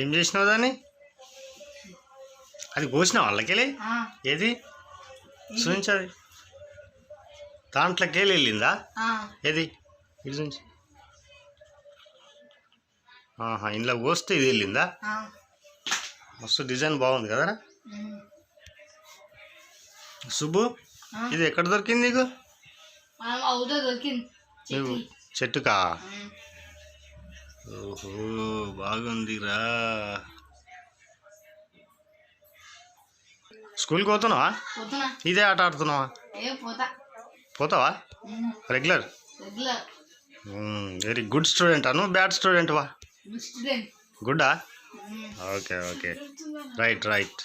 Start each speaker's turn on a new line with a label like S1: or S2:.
S1: ఏం చేసినావు దాన్ని? అది కోసినావు? వాళ్ళకెళ్ళి ఏది? చూపించది దాంట్లోకి వెళ్ళి వెళ్ళిందా? ఏది? ఇది చూపించి ఆహా ఇంట్లో కోస్తే ఇది వెళ్ళిందా? మస్తు డిజైన్ బాగుంది కదరా? సుబ్బు. ఇది ఎక్కడ దొరికింది నీకు? నువ్వు
S2: చెట్టు.
S1: చెట్టుకా? ఓహో బాగుందిరా. స్కూల్కి పోతున్నావా?
S2: పోతున్నా.
S1: ఇదే ఆట ఆడుతున్నావా? పోతావా? రెగ్యులర్ వెరీ గుడ్ స్టూడెంట్ అను బ్యాడ్ స్టూడెంట్ వా? గుడ్డా. Okay okay right right